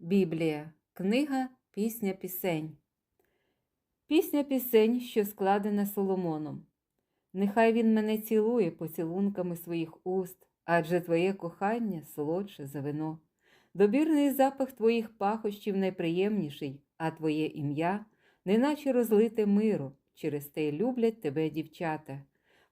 Біблія, книга Пісня Пісень. Пісня пісень, що складена Соломоном. Нехай він мене цілує поцілунками своїх уст, адже твоє кохання солодше за вино. Добірний запах твоїх пахощів найприємніший, а твоє ім'я, неначе розлите миру, через те люблять тебе дівчата.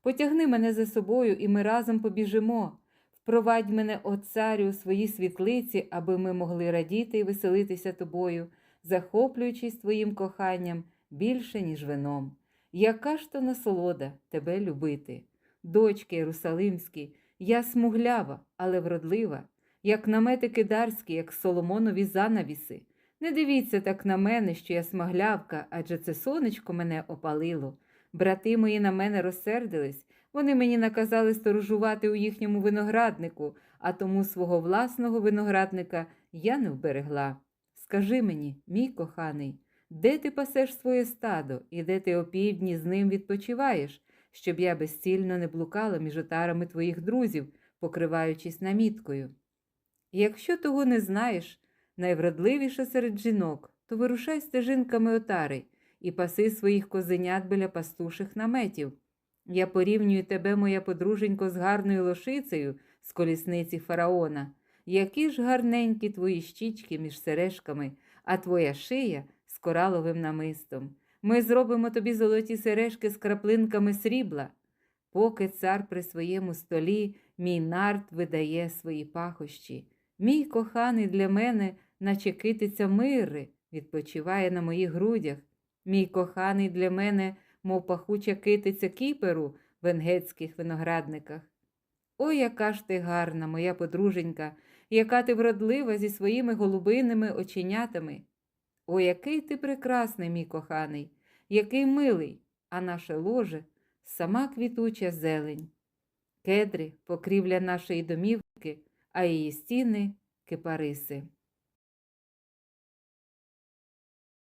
Потягни мене за собою, і ми разом побіжимо. Впровадь мене, о царю, у свої світлиці, аби ми могли радіти і веселитися тобою, захоплюючись твоїм коханням більше, ніж вином. Яка ж то насолода тебе любити? Дочки Єрусалимські, я смуглява, але вродлива, як намети кидарські, як соломонові занавіси. Не дивіться так на мене, що я смаглявка, адже це сонечко мене опалило. Брати мої на мене розсердились, вони мені наказали сторожувати у їхньому винограднику, а тому свого власного виноградника я не вберегла. Скажи мені, мій коханий, де ти пасеш своє стадо і де ти опівдні з ним відпочиваєш, щоб я безцільно не блукала між отарами твоїх друзів, покриваючись наміткою? Якщо того не знаєш, найвродливіша серед жінок, то вирушай стежинками отари і паси своїх козенят біля пастуших наметів. Я порівнюю тебе, моя подруженько, з гарною лошицею з колісниці фараона. Які ж гарненькі твої щічки між сережками, а твоя шия з кораловим намистом. Ми зробимо тобі золоті сережки з краплинками срібла. Поки цар при своєму столі, мій нарт видає свої пахощі. Мій коханий для мене, наче китиця мири, відпочиває на моїх грудях. Мій коханий для мене, мов пахуча китиця кіперу в енгетських виноградниках. Ой, яка ж ти гарна, моя подруженька, яка ти вродлива зі своїми голубиними оченятами. О, який ти прекрасний, мій коханий, який милий, а наше ложе сама квітуча зелень. Кедри, покрівля нашої домівки, а її стіни кипариси.